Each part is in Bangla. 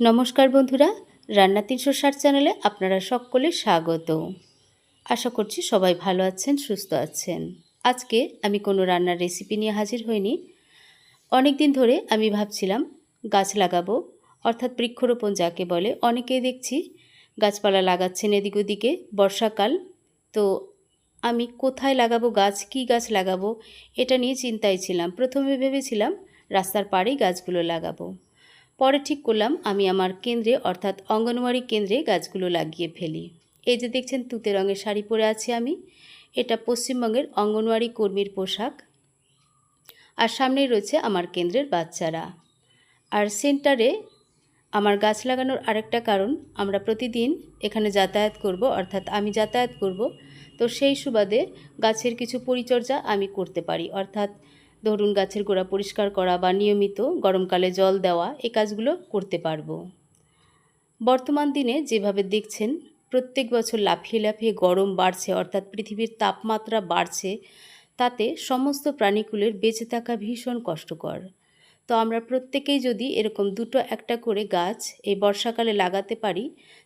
নমস্কার বন্ধুরা, রান্না তিনশো ষাট চ্যানেলে আপনারা সকলে স্বাগত। আশা করছি সবাই ভালো আছেন, সুস্থ আছেন। আজকে আমি কোনো রান্নার রেসিপি নিয়ে হাজির হইনি। অনেক দিন ধরে আমি ভাবছিলাম, গাছ লাগাবো, অর্থাৎ বৃক্ষরোপণ যাকে বলে, অনেকেই দেখছি গাছপালা লাগাচ্ছেন এদিক ওদিকে বর্ষাকাল। তো আমি কোথায় লাগাবো গাছ, কী গাছ লাগাবো, এটা নিয়ে চিন্তায় ছিলাম। প্রথমে ভেবেছিলাম, রাস্তার পাড়েই গাছগুলো লাগাবো। পরে ঠিক করলাম আমি আমার কেন্দ্রে, অর্থাৎ অঙ্গনওয়াড়ি কেন্দ্রে গাছগুলো লাগিয়ে ফেলি। এই যে দেখছেন তুতে রঙের শাড়ি পরে আছি আমি। এটা পশ্চিমবঙ্গের অঙ্গনওয়াড়ি কর্মীর পোশাক। আর সামনেই রয়েছে আমার কেন্দ্রের বাচ্চারা। আর সেন্টারে আমার গাছ লাগানোর আরেকটা কারণ, আমরা প্রতিদিন এখানে যাতায়াত করব, অর্থাৎ আমি যাতায়াত করব। তো সেই সুবাদে গাছের কিছু পরিচর্যা আমি করতে পারি, অর্থাৎ ধরুন গাছের গোড়া পরিষ্কার করা বা নিয়মিত গরমকালে জল দেওয়া এই কাজগুলো করতে পারব। বর্তমান দিনে যেভাবে দেখছেন, প্রত্যেক বছর লাফিয়ে লাফিয়ে গরম বাড়ছে, অর্থাৎ পৃথিবীর তাপমাত্রা বাড়ছে, তাতে সমস্ত প্রাণীকুলের বেঁচে থাকা ভীষণ কষ্টকর। তো আমরা প্রত্যেকেই যদি এরকম দুটো একটা করে গাছ এই বর্ষাকালে লাগাতে পারি,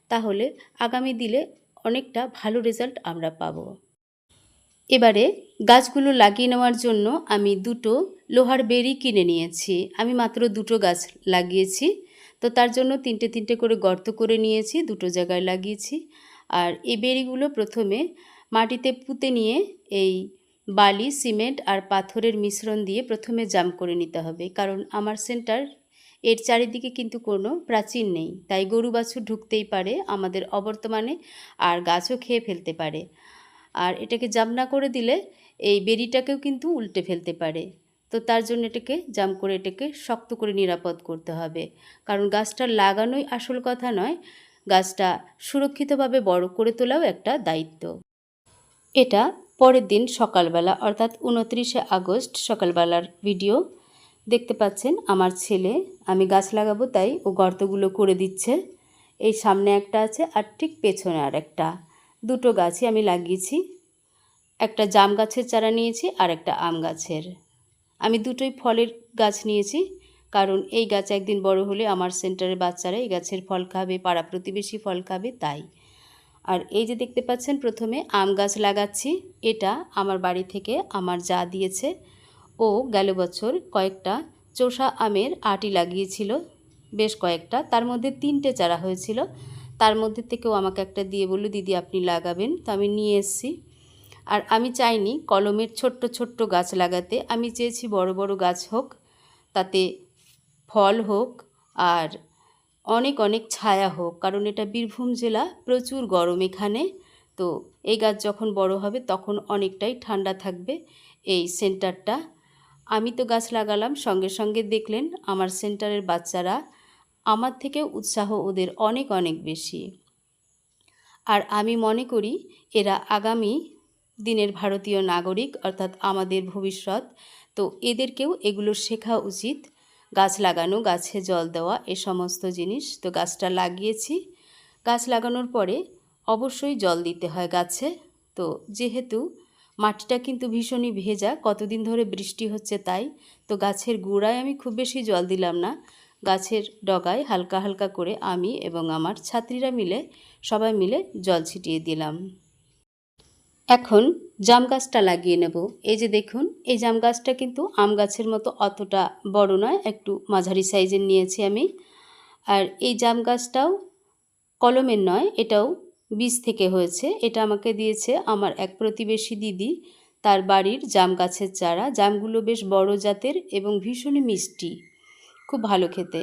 তাহলে আগামী দিনে অনেকটা ভালো রেজাল্ট আমরা পাবো। এবারে গাছগুলো লাগিয়ে নেওয়ার জন্য আমি দুটো লোহার বেরি কিনে নিয়েছি। আমি মাত্র দুটো গাছ লাগিয়েছি। তো তার জন্য তিনটে তিনটে করে গর্ত করে নিয়েছি, দুটো জায়গায় লাগিয়েছি। আর এই বেরিগুলো প্রথমে মাটিতে পুঁতে নিয়ে এই বালি, সিমেন্ট আর পাথরের মিশ্রণ দিয়ে প্রথমে জাম করে নিতে হবে। কারণ আমার সেন্টার এর চারিদিকে কিন্তু কোনো প্রাচীন নেই। তাই গরু বাছুর ঢুকতেই পারে আমাদের অবর্তমানে আর গাছও খেয়ে ফেলতে পারে। আর এটাকে জাম না করে দিলে এই বেরিটাকেও কিন্তু উল্টে ফেলতে পারে। তো তার জন্য এটাকে জাম করে এটাকে শক্ত করে নিরাপদ করতে হবে। কারণ গাছটা লাগানোই আসল কথা নয়, গাছটা সুরক্ষিতভাবে বড় করে তোলাও একটা দায়িত্ব। এটা পরের দিন সকালবেলা, অর্থাৎ উনত্রিশে আগস্ট সকালবেলার ভিডিও। দেখতে পাচ্ছেন আমার ছেলে, আমি গাছ লাগাবো তাই ও গর্তগুলো করে দিচ্ছে। এই সামনে একটা আছে আর ঠিক পেছনে আর একটা দুটো গাছই আমি লাগিয়েছি। একটা জাম গাছের চারা নিয়েছি আর একটা আম গাছের। আমি দুটোই ফলের গাছ নিয়েছি, কারণ এই গাছ একদিন বড় হলে আমার সেন্টারের বাচ্চারা এই গাছের ফল খাবে, পাড়া প্রতিবেশী ফল খাবে, তাই। আর এই যে দেখতে পাচ্ছেন, প্রথমে আম গাছ লাগাচ্ছি। এটা আমার বাড়ি থেকে আমার যা দিয়েছে। ও গেল বছর কয়েকটা চোষা আমের আটি লাগিয়েছিল, বেশ কয়েকটা। তার মধ্যে তিনটে চারা হয়েছিল। তার মধ্যে থেকেও আমাকে একটা দিয়ে বলল, দিদি, আপনি লাগাবেন। তো আমি নিয়ে এসেছি। আর আমি চাইনি কলমের ছোট্ট ছোট্ট গাছ লাগাতে। আমি চেয়েছি বড় বড় গাছ হোক, তাতে ফল হোক আর অনেক অনেক ছায়া হোক, কারণ এটা বীরভূম জেলা, প্রচুর গরম এখানে। তো এই গাছ যখন বড় হবে তখন অনেকটাই ঠান্ডা থাকবে এই সেন্টারটা। আমি তো গাছ লাগালাম, সঙ্গে সঙ্গে দেখলেন আমার সেন্টারের বাচ্চারা আমার থেকে উৎসাহ ওদের অনেক অনেক বেশি। আর আমি মনে করি, এরা আগামী দিনের ভারতীয় নাগরিক, অর্থাৎ আমাদের ভবিষ্যৎ। তো এদেরকেও এগুলো শেখা উচিত। গাছ লাগানো, গাছে জল দেওয়া, এ সমস্ত জিনিস। তো গাছটা লাগিয়েছি। গাছ লাগানোর পরে অবশ্যই জল দিতে হয় গাছে। তো যেহেতু মাটিটা কিন্তু ভীষণই ভেজা, কতদিন ধরে বৃষ্টি হচ্ছে তাই, তো গাছের গোড়ায় আমি খুব বেশি জল দিলাম না। গাছের ডগায় হালকা হালকা করে আমি এবং আমার ছাত্রীরা মিলে, সবাই মিলে জল ছিটিয়ে দিলাম। এখন জাম গাছটা লাগিয়ে নেব। এই যে দেখুন, এই জাম গাছটা কিন্তু আম গাছের মতো অতটা বড় নয়, একটু মাঝারি সাইজের নিয়েছি আমি। আর এই জাম গাছটাও কলমের নয়, এটাও বীজ থেকে হয়েছে। এটা আমাকে দিয়েছে আমার এক প্রতিবেশী দিদি। তার বাড়ির জাম গাছের চারা। জামগুলো বেশ বড় জাতের এবং ভীষণই মিষ্টি। খুব ভালো খেতে।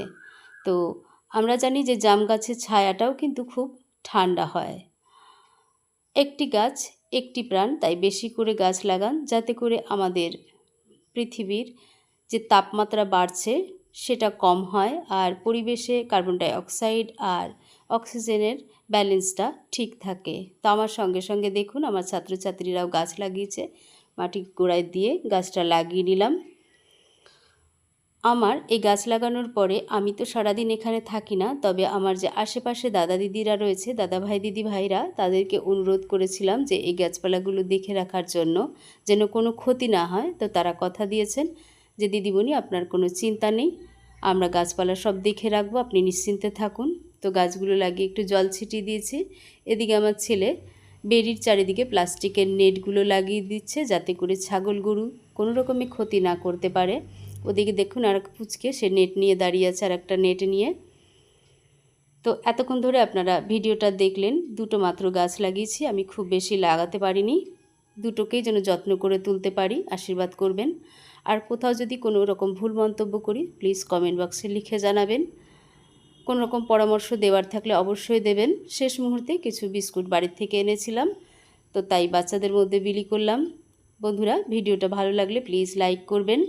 তো আমরা জানি যে জাম গাছের ছায়াটাও কিন্তু খুব ঠান্ডা হয়। একটি গাছ, একটি প্রাণ, তাই বেশি করে গাছ লাগান যাতে করে আমাদের পৃথিবীর যে তাপমাত্রা বাড়ছে সেটা কম হয় আর পরিবেশে কার্বন ডাইঅক্সাইড আর অক্সিজেনের ব্যালেন্সটা ঠিক থাকে। তো আমার সঙ্গে সঙ্গে দেখুন, আমার ছাত্রছাত্রীরাও গাছ লাগিয়েছে। মাটি গোড়ায় দিয়ে গাছটা লাগিয়ে নিলাম। আমার এই গাছ লাগানোর পরে আমি তো সারাদিন এখানে থাকি না, তবে আমার যে আশেপাশে দাদা দিদিরা রয়েছে, দাদা ভাই, দিদি ভাইরা, তাদেরকে অনুরোধ করেছিলাম যে এই গাছপালাগুলো দেখে রাখার জন্য যেন কোনো ক্ষতি না হয়। তো তারা কথা দিয়েছেন যে, দিদিমণি, আপনার কোনো চিন্তা নেই, আমরা গাছপালা সব দেখে রাখব, আপনি নিশ্চিন্তে থাকুন। তো গাছগুলো লাগিয়ে একটু জল ছিটিয়ে দিয়েছি। এদিকে আমার ছেলে বেরির চারিদিকে প্লাস্টিকের নেটগুলো লাগিয়ে দিচ্ছে যাতে করে ছাগল, গরু কোনো রকমে ক্ষতি না করতে পারে। ওদিকে দেখুন আর এক পুচকে সে নেট নিয়ে দাঁড়িয়ে আছে আর একটা নেট নিয়ে। তো এতক্ষণ ধরে আপনারা ভিডিওটা দেখলেন, দুটো মাত্র গাছ লাগিয়েছি, আমি খুব বেশি লাগাতে পারিনি। দুটোকেই যেন যত্ন করে তুলতে পারি, আশীর্বাদ করবেন। আর কোথাও যদি কোনো রকম ভুল মন্তব্য করি প্লিজ কমেন্ট বক্সে লিখে জানাবেন। কোনো রকম পরামর্শ দেওয়ার থাকলে অবশ্যই দেবেন। শেষ মুহূর্তে কিছু বিস্কুট বাড়ির থেকে এনেছিলাম, তো তাই বাচ্চাদের মধ্যে বিলি করলাম। বন্ধুরা, ভিডিওটা ভালো লাগলে প্লিজ লাইক করবেন।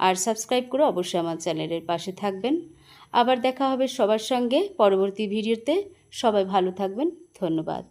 আর সাবস্ক্রাইব করে অবশ্যই আমার চ্যানেলের পাশে থাকবেন। আবার দেখা হবে সবার সঙ্গে পরবর্তী ভিডিওতে। সবাই ভালো থাকবেন। ধন্যবাদ।